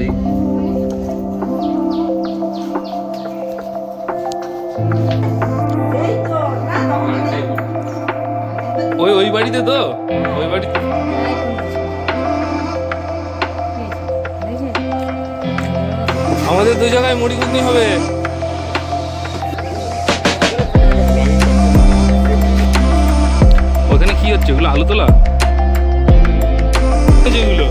যাই ওই ওই বাড়িতে তো? ওই বাড়িতে। আমাদের দু জায়গায় মুড়ি ঘুগনি হবে। ওখানে কি হচ্ছে? ওগুলো আলু তোলা যেগুলো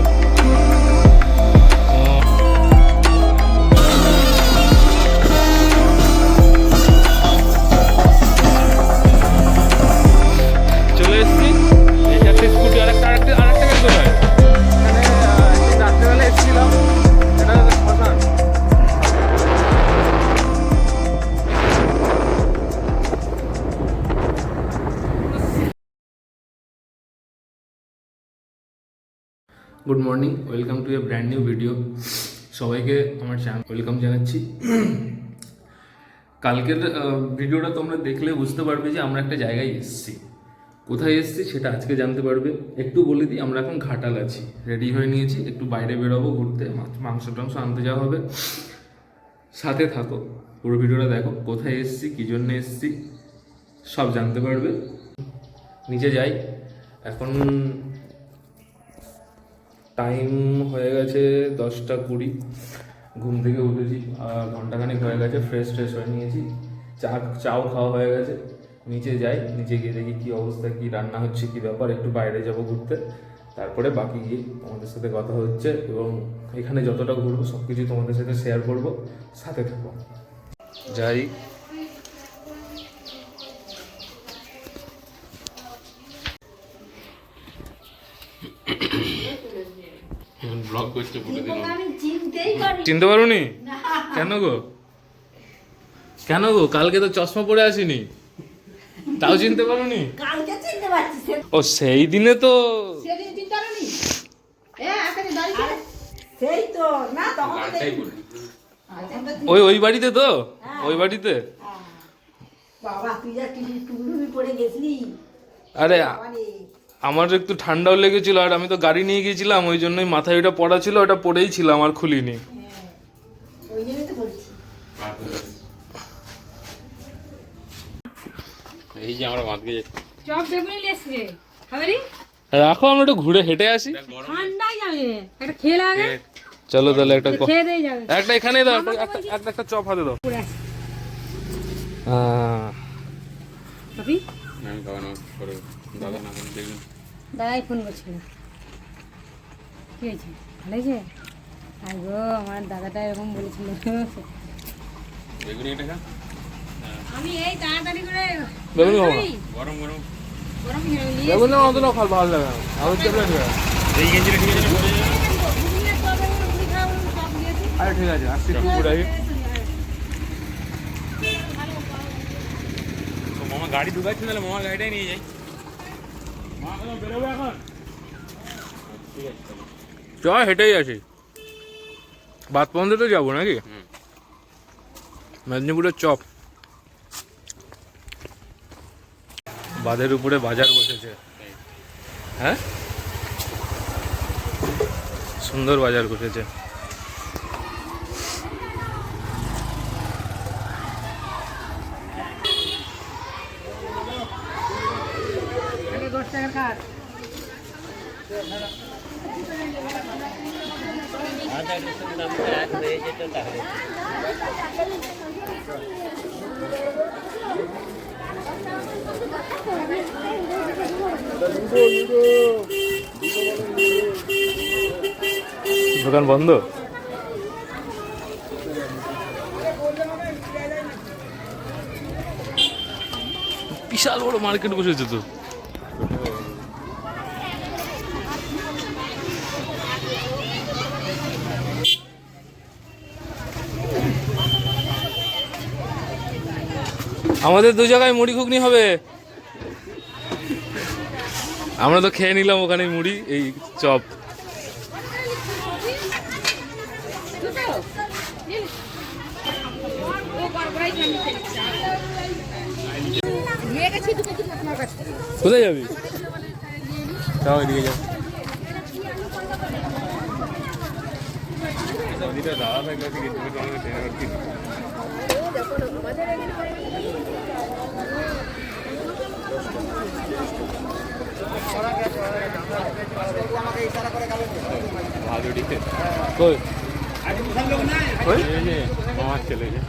good morning welcome to a brand new video সবাইকে আমার চ্যানেল ওয়েলকাম জানাচ্ছি। কালকের ভিডিওটা তোমরা দেখলে বুঝতে পারবে যে আমরা একটা জায়গায় এসেছি। কোথায় এসেছি সেটা আজকে জানতে পারবে। একটু বলে দিই, আমরা এখন ঘাটাল আছি। রেডি হয়ে নিয়েছি, একটু বাইরে বেরোবো, ঘুরতে মাংস টাংস আনতে যাওয়া হবে। সাথে থাকো, পুরো ভিডিওটা দেখো, কোথায় এসেছি, কী জন্য এসেছি, সব জানতে পারবে। নিচে যাই। এখন টাইম হয়ে গেছে দশটা কুড়ি। ঘুম থেকে উঠেছি ঘন্টাখানেক হয়ে গেছে ফ্রেশ ট্রেশ হয়ে নিয়েছি। চা, চাও খাওয়া হয়ে গেছে। নিচে যাই, নিচে গিয়ে দেখি কী অবস্থা, কী রান্না হচ্ছে, কী ব্যাপার, একটু বাইরে যাব ঘুরতে। তারপরে বাকি গিয়ে তোমাদের সাথে কথা হচ্ছে এবং এখানে যতটা ঘুরবো সব কিছু তোমাদের সাথে শেয়ার করব, সাথে থাকব। যাই। ব্লগ করছে পুরো পারি চিনতে পারোনি? কেন গো? কেন গো? কালকে তো চশমা পরে আসিনি। তাও চিনতে পারোনি? কালকে চিনতে পারছি সে ও সেই দিনে তো চিন্তা না ওই ওই বাড়িতে তো? ওই বাড়িতে? হ্যাঁ। বাবা তুই যা পড়ে গেছিলি। আরে আমার একটু ঠান্ডাও লেগেছিল আর আমি তো গাড়ি নিয়ে গিয়েছিলাম ওই জন্যই মাথায় ওটা পড়া ছিল ওটা পড়েই ছিলাম আর খুলিনি। ওই জন্যই তো বলছি এই যে আমরা চপ বেগুনি লেসরে রাখো আমরা একটু ঘুরে হেঁটে আসি। ঠান্ডাই যাবে একটা খেয়ে লাগে চলো তাহলে একটা খেয়ে দিয়ে যাবে। একটা এখানে দাও একটা একটা- চপ হাতে দাও। ভাবি? আমি করে দাদা না করে দেখুন। দাদাই ফোন করছিল। কি হয়েছে? ভালো হয়েছে? আর গো আমার দাদাটা এরকম বলেছিল। বেগুনি আমি এই তাড়াতাড়ি করে না। গরম গরম। গরম বেগুন না খাল ভালো লাগে এই গেঞ্জিটা ঠিক আছে? আরে ঠিক আসছি। তো মামা গাড়ি ঢুকাচ্ছি তাহলে মামার গাড়িটাই নিয়ে যাই মা এখন বেরোবে এখন ঠিক আছে চলো চ হেঁটেই আসি। পর্যন্ত তো যাব নাকি? মেদিনীপুরের চপ। বাঁধের উপরে বাজার বসেছে। হ্যাঁ? সুন্দর বাজার বসেছে। টাকার কাজ দোকান বন্ধ বিশাল বড় মার্কেট বসেছে তো আমাদের দু জায়গায় মুড়ি ঘুগনি হবে। আমরা তো খেয়ে নিলাম ওখানে মুড়ি এই চপ। কোথায় যাবি? যাও এদিকে দাদা থাকলে আজকে কিছু কিছু আমাকে ট্রেনে উঠছি ভাদুড়িতে কই ওই যে মামার ছেলে যে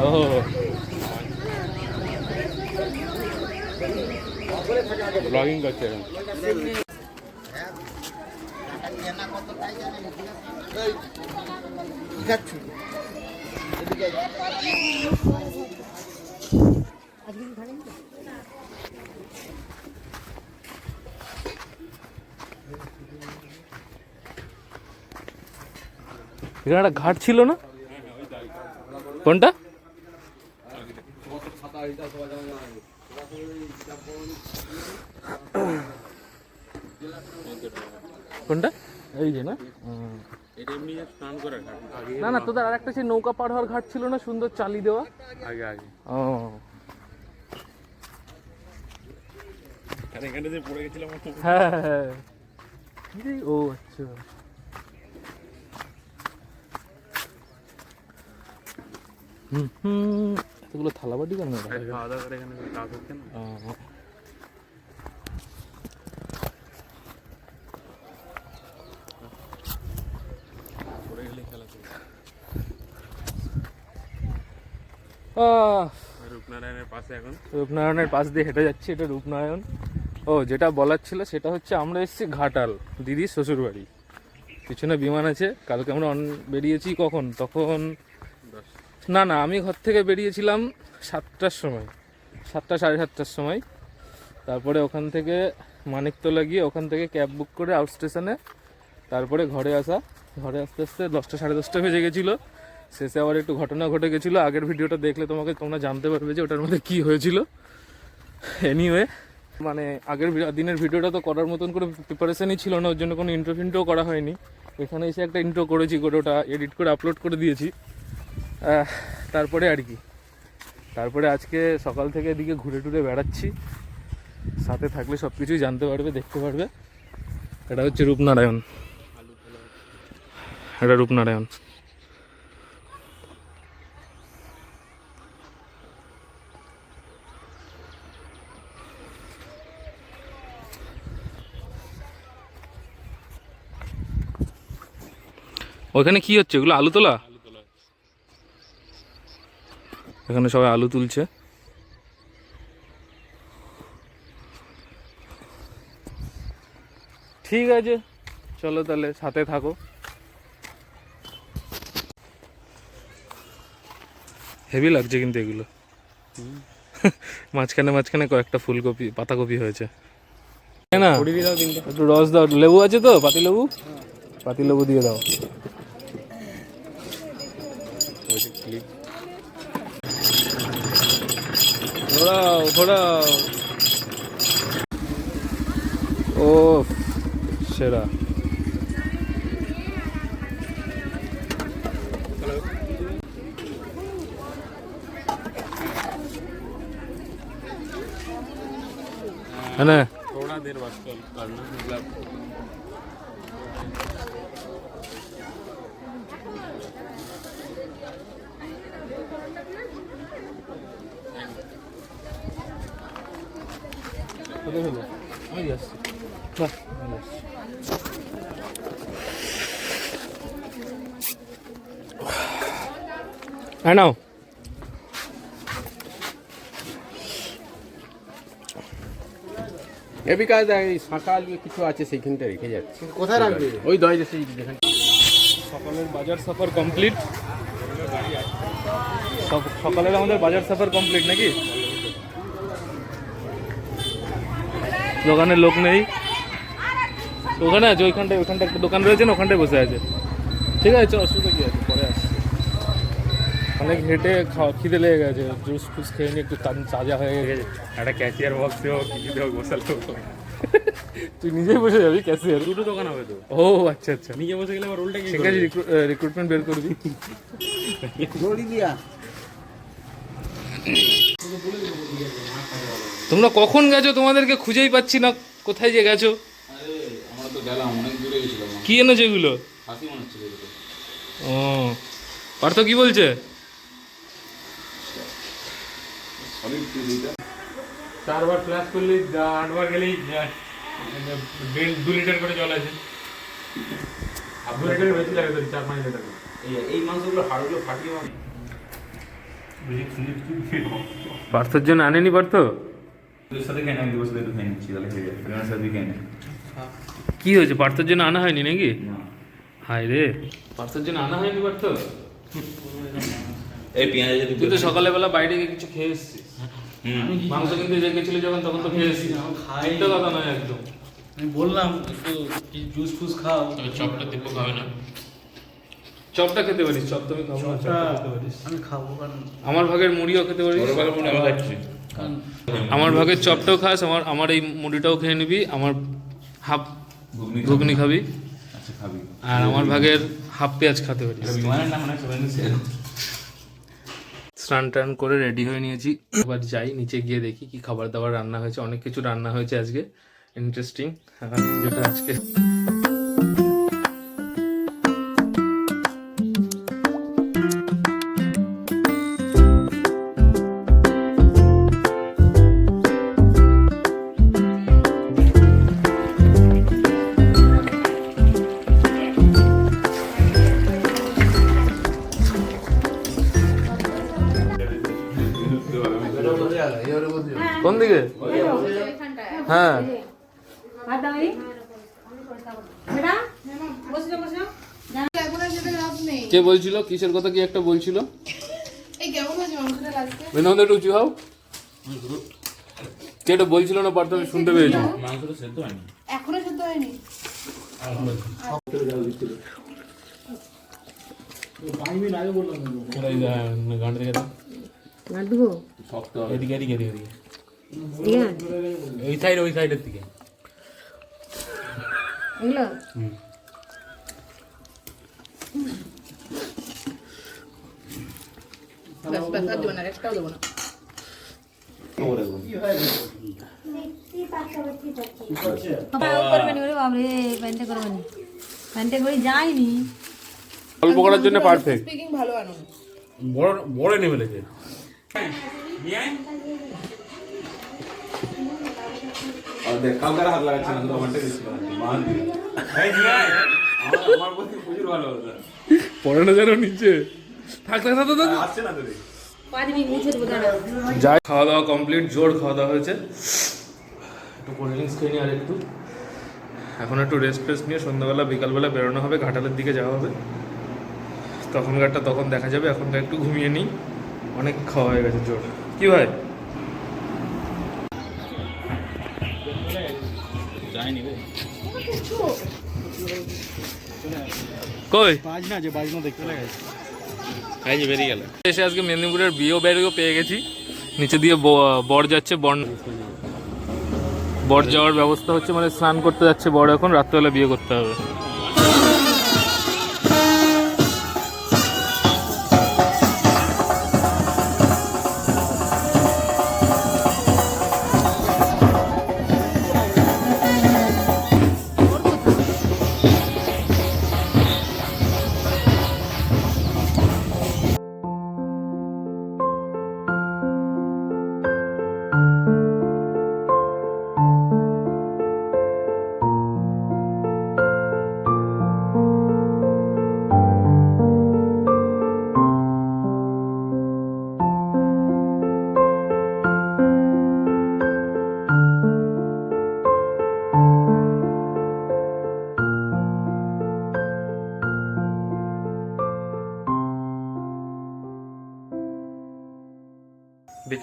ও ব্লগিং করছে এখন এখানে একটা ঘাট ছিল না? কোনটা? কোনটা? এই যে না? না না তোদের আর একটা সেই নৌকা পার হওয়ার ঘাট ছিল না সুন্দর চালি দেওয়া? আগে আগে। ও। হ্যাঁ হ্যাঁ, হ্যাঁ? ও আচ্ছা। হুম এতগুলো থালা বাটি কেন খাওয়া দাওয়া করে এখানে কাজ হচ্ছে না রূপনারায়ণের পাশে এখন। রূপনারায়ণের পাশ দিয়ে হেঁটে যাচ্ছি এটা রূপনারায়ণ। ও যেটা বলার ছিল সেটা হচ্ছে আমরা এসেছি ঘাটাল দিদির শ্বশুর বাড়ি পিছনে বিমান আছে কালকে আমরা অন বেরিয়েছি কখন? তখন না না, আমি ঘর থেকে বেরিয়েছিলাম সাতটার সময়। সাতটা, সাড়ে সাতটার সময়। তারপরে ওখান থেকে মানিকতলা গিয়ে ওখান থেকে ক্যাব বুক করে আউট স্টেশনে তারপরে ঘরে আসা। ঘরে আস্তে আস্তে দশটা, সাড়ে দশটা বেজে গেছিল। শেষে আবার একটু ঘটনা ঘটে গেছিল। আগের ভিডিওটা দেখলে তোমাকে তোমরা জানতে পারবে যে ওটার মধ্যে কী হয়েছিল। এনিওয়ে মানে আগের দিনের ভিডিওটা তো করার মতন করে প্রিপারেশনই ছিল না, ওর জন্য কোনো ইন্ট্রো ফিন্ট্রো করা হয়নি। এখানে এসে একটা ইন্ট্রো করেছি করে ওটা এডিট করে আপলোড করে দিয়েছি। তারপরে আর কি। তারপরে আজকে সকাল থেকে এদিকে ঘুরে টুরে বেড়াচ্ছি। সাথে থাকলে সব কিছুই জানতে পারবে, দেখতে পারবে। এটা হচ্ছে রূপনারায়ণ। এটা রূপনারায়ণ। ওখানে কি হচ্ছে? ওগুলো আলু তোলা আলু তোলা হচ্ছে। এখানে সবাই আলু তুলছে। ঠিক আছে চলো তাহলে সাথে থাকো। হেভি লাগছে কিন্তু এগুলো। মাঝখানে মাঝখানে কয়েকটা ফুলকপি পাতাকপি হয়েছে। না একটু রস দাও লেবু আছে তো? পাতি লেবু পাতি লেবু দিয়ে দাও ওই যে ক্লিপ ঘোরাও ঘোরাও ও সেরা है ना थोड़ा देर बाद कॉल करना मतलब কোথায় হলো? আমি যাচ্ছি বাহ আমি যাচ্ছি হ্যাঁ নাও এবিকা এই সকাল কিছু আছে সেইখানটা রেখে যাচ্ছে। কোথায় রাখবি? ওই দয় সেই যেখানে সকালের বাজার সফর কমপ্লিট সকালের আমাদের বাজার সফর কমপ্লিট নাকি? দোকানে লোক নেই। ওখানে আছে ওইখানটায় ওইখানটা একটা দোকান রয়েছে না ওখানটায় বসে আছে। ঠিক আছে অসুবিধা কি আছে? পরে আসছি। অনেক হেঁটে খাওয়া খিদে লেগে গেছে জুস ফুস খেয়ে নিয়ে একটু তাজা হয়ে গেছে। একটা ক্যাশিয়ার বক্সে হোক কিছুতে হোক বসাল তুই নিজেই বসে যাবি ক্যাশিয়ার দুটো দোকান হবে তো? ও আচ্ছা আচ্ছা। নিজে বসে গেলে আবার উল্টে কি ঠিক আছে রিক্রুটমেন্ট বের করবি দিয়া। তোমরা কখন গেছো? তোমাদেরকে খুঁজেই পাচ্ছি না। কোথায় যে গেছো? আমরা তো গেলাম অনেক দূরে গেছিলাম কি এনেছো এগুলো? মনে। ও। পার্থ কি বলছে? চারবার ফ্ল্যাশ করলে আটবার গেলেই দু লিটার করে জল আছে। আর দু লিটারের বেশি লাগে তো চার পাঁচ লিটার। এই এই মাংসগুলো হাড়গুলো ফাটিয়ে পার্থর জন্য আনেনি পার্থ? সাথে কেন? খেয়ে নিচ্ছি তাহলে হয়ে যাবে। প্রেরণার সাথে খেয়ে নে। কি হয়েছে? পার্থর জন্য আনা হয়নি নাকি? হায় রে। পার্থর জন্য আনা হয়নি পার্থ এই পেঁয়াজ তুই তো সকালবেলা বাইরে গিয়ে কিছু খেয়ে এসছিস। হুম। মাংস কিন্তু রেখেছিলি যখন তখন তো খেয়ে এসছিস। মিথ্যে কথা নয় একদম। আমি বললাম একটু কি জুস ফুস খাও। তবে চপটা দীপক খাবে না। চপটা খেতে পারিস চপ তুমি খাব না। চপটা খেতে পারিস। আমি খাব কারণ আমার ভাগের মুড়িও খেতে পারিস। ওর বেলা মনে আমি খাচ্ছি। আমার ভাগের চপটাও খাস আমার আমার এই মুড়িটাও খেয়ে নিবি আমার হাফ ঘুগনি ঘুগনি খাবি। আচ্ছা খাবি। আর আমার ভাগের হাফ পেঁয়াজ খেতে পারিস। মনে স্নান টান করে রেডি হয়ে নিয়েছি। এবার যাই নিচে গিয়ে দেখি কি খাবার দাবার রান্না হয়েছে। অনেক কিছু রান্না হয়েছে আজকে। ইন্টারেস্টিং যেটা আজকে বলছিল? কিসের কথা কি একটা বলছিল? এই কেমন আছে? মাংসটা লাগছে। বিনোদন একটু উঁচু হও কে এটা বলছিল না পারতো আমি শুনতে পেয়েছি। মাংসটা সেদ্ধ হয়নি। এখনও হয়নি? ওই সাইড ওই সাইডের দিকে। এগুলো? ব্যাস ব্যাস আর দেবো না একটাও দেবো না বাবা, ও করবে না, ওরে বাবরে, প্যান্টে করবে না। প্যান্টে করে যায়নি অল্প করার জন্য পারফেক্ট স্পিকিং ভালো আনো। বড় বড় নেমে লেগে আর দেখ কাউকে হাত লাগাচ্ছে না তো আমারটা বেশি বানাচ্ছি মান দিয়ে। এই নিয়ে আয়। আমার আমার প্রতি প্রচুর ভালো হতো পড়ে না যেন নিচে। থাক থাক থাক যাই খাওয়া দাওয়া কমপ্লিট জোর খাওয়া দাওয়া হয়েছে। একটু কোল্ড ড্রিঙ্কস খেয়ে নিই আর একটু। এখন একটু রেস্ট ফ্রেস্ট নিয়ে সন্ধ্যাবেলা বিকালবেলা বেরোনো হবে ঘাটালের দিকে যাওয়া হবে। তখনকারটা তখন দেখা যাবে এখনকার একটু ঘুমিয়ে নিই। অনেক খাওয়া হয়ে গেছে জোর। কি ভাই? কই বাজ না যে বাজনা দেখতে লাগে এসে আজকে মেদিনীপুরের বিও ব্যারিও পেয়ে গেছি। নিচে দিয়ে বর যাচ্ছে, বর বর যাওয়ার ব্যবস্থা হচ্ছে মানে স্নান করতে যাচ্ছে বর এখন, রাত্রেবেলা বিয়ে করতে হবে।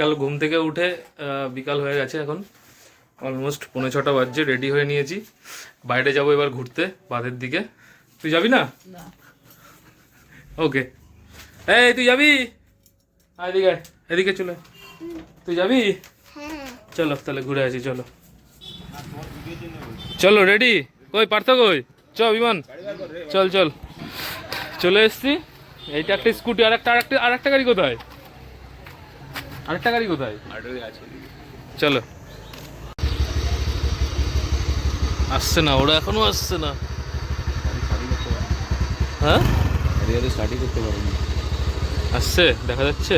বিকাল ঘুম থেকে উঠে বিকাল হয়ে গেছে এখন। অলমোস্ট পৌনে ছটা বাজছে রেডি হয়ে নিয়েছি। বাইরে যাব এবার ঘুরতে বাঁধের দিকে। তুই যাবি না? ওকে এই তুই যাবি? এদিকে এদিকে চলে তুই যাবি? চলো তাহলে ঘুরে আসি চলো। চলো রেডি কই পার্থ কই? চ বিমান। চল চল। চলে এসছি। এইটা একটা স্কুটি আর একটা আর একটা আর একটা গাড়ি কোথায়? আরেকটা গাড়ি কোথায়? আছে। চলো। আসছে না ওরা এখনও আসছে না। হ্যাঁ? এরিয়াতে স্টার্টই করতে পারিনি। আসছে দেখা যাচ্ছে?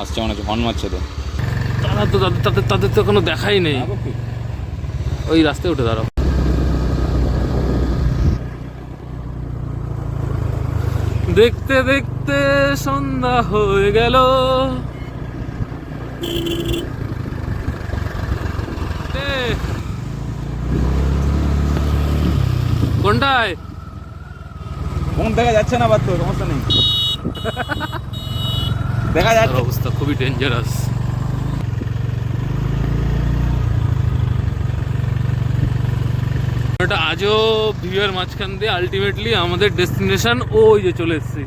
আসছে মনে হচ্ছে হর্ন মারছে তো। তারা তো তাদের তাদের তাদের তো কোনো দেখাই নেই। ওই রাস্তায় উঠে দাঁড়াও। দেখতে দেখতে সন্ধ্যা হয়ে গেল। কোনটায়? ফোন দেখা যাচ্ছে না বাদ তো সমস্যা নেই। দেখা তার অবস্থা খুবই ডেঞ্জারাস এটা আজও ভিউয়ের মাঝখান দিয়ে আলটিমেটলি আমাদের ডেস্টিনেশন ওই যে চলে এসেছি।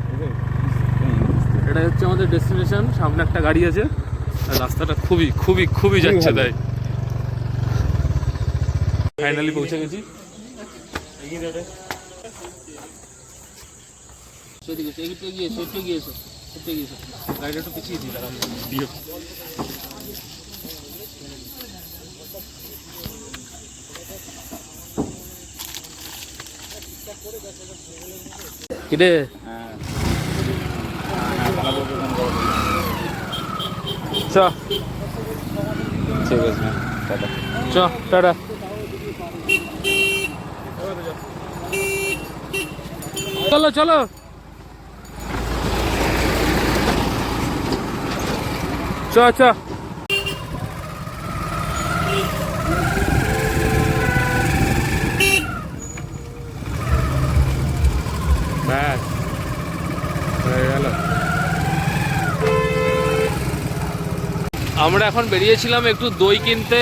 এটা হচ্ছে আমাদের ডেস্টিনেশন সামনে একটা গাড়ি আছে। রাস্তাটা খুবই খুবই খুবই যাচ্ছে তাই। ফাইনালি পৌঁছে গেছি। সেদিকে সেদিকে গিয়ে সেদিকে গিয়েছো সেদিকে গিয়েছো গাড়িটা একটু পিছিয়ে দিই দাঁড়ান দিয়ে কিরে চ। ঠিক আছে টাটা। চ টাটা। চলো চলো। চ চ ব্যাস হয়ে গেল আমরা এখন বেরিয়েছিলাম একটু দই কিনতে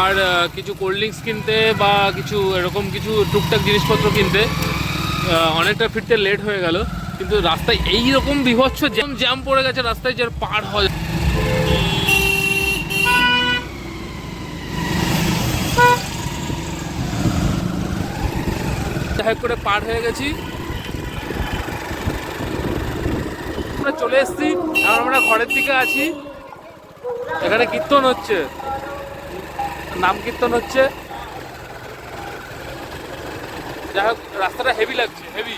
আর কিছু কোল্ড ড্রিঙ্কস কিনতে বা কিছু এরকম কিছু টুকটাক জিনিসপত্র কিনতে। অনেকটা ফিরতে লেট হয়ে গেল, কিন্তু রাস্তায় এই রকম বিভৎস জ্যাম জ্যাম পড়ে গেছে রাস্তায় যে পার হয় করে পার হয়ে গেছি। চলে এসেছি আর আমরা ঘরের দিকে আছি। এখানে কীর্তন হচ্ছে। নাম কীর্তন হচ্ছে। যাই হোক, রাস্তাটা হেভি লাগছে হেভি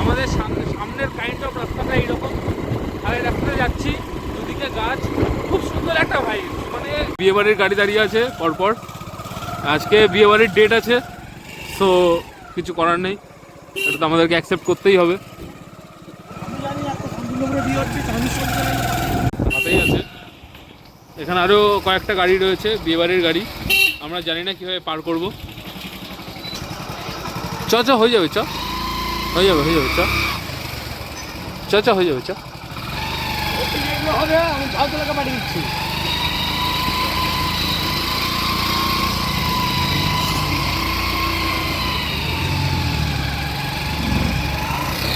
আমাদের সামনে সামনের কাইন্ড অফ রাস্তাটা এইরকম। আর এই রাস্তায় যাচ্ছি, দুদিকে গাছ। খুব সুন্দর একটা ভাই মানে বিয়ে বাড়ির গাড়ি দাঁড়িয়ে আছে পরপর। আজকে বিয়ে বাড়ির ডেট আছে সো কিছু করার নেই। এটা তো আমাদেরকে অ্যাকসেপ্ট করতেই হবে। হাতেই আছে। এখানে আরও কয়েকটা গাড়ি রয়েছে বিয়ে বাড়ির গাড়ি। আমরা জানি না কীভাবে পার করব। চ চ, হয়ে যাবে, চ। হয়ে যাবে হয়ে যাবে, চ। চ হয়ে যাবে, চ।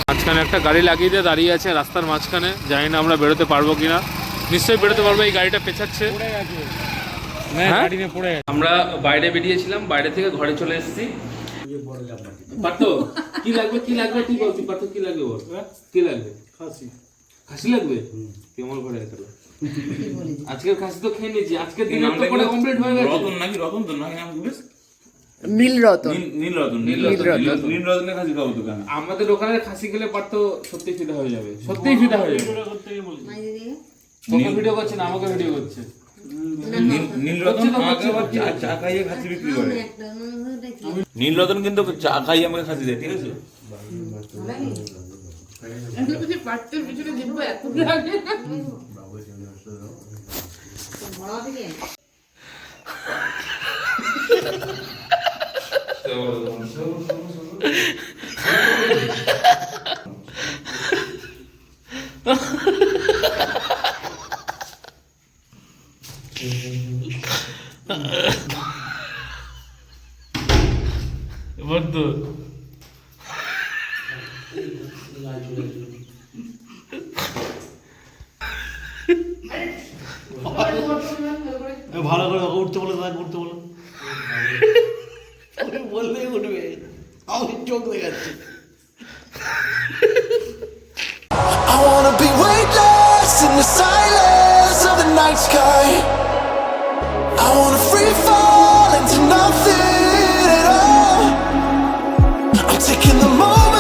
মাঝখানে একটা গাড়ি লাগিয়ে দিয়ে দাঁড়িয়ে আছে রাস্তার মাঝখানে। জানি না আমরা বেরোতে পারব কিনা। নিশ্চয়ই বেরোতে পারব এই গাড়িটা পেছাচ্ছে। হ্যাঁ? আমরা বাইরে বেরিয়েছিলাম বাইরে থেকে ঘরে চলে এসেছি। পার্থ কি লাগবে কি লাগবে ঠিক বলছি পার্থ কি লাগবে বল? কি লাগবে? খাসি। খাসি লাগবে? কেমন ঘরে গেল আজকের খাসি তো খেয়ে নিয়েছি আজকের দিনে কমপ্লিট হয়ে গেছে। রতন নাকি? রতন তো নাকি নাম বলিস নীল রতন নীল নীল রতন নীল নীল রতন, রতন নীল রতনের কাছে খাব তো আমাদের ওখানে খাসি খেলে পারত সত্যি ফিদা হয়ে যাবে। সত্যি ফিদা হয়ে যাবে। তোকে ভিডিও করছে না আমাকে ভিডিও করছে। নীল- নীল আমাকে আবার চা খাইয়ে খাসি বিক্রি করে। নীল রতন কিন্তু চা খাইয়ে আমাকে খাসি দেয় ঠিক আছে? এবার তো ভালো করে উঠতে বলে তাকে উঠতে বলো। I wanna be weightless in the silence of the night sky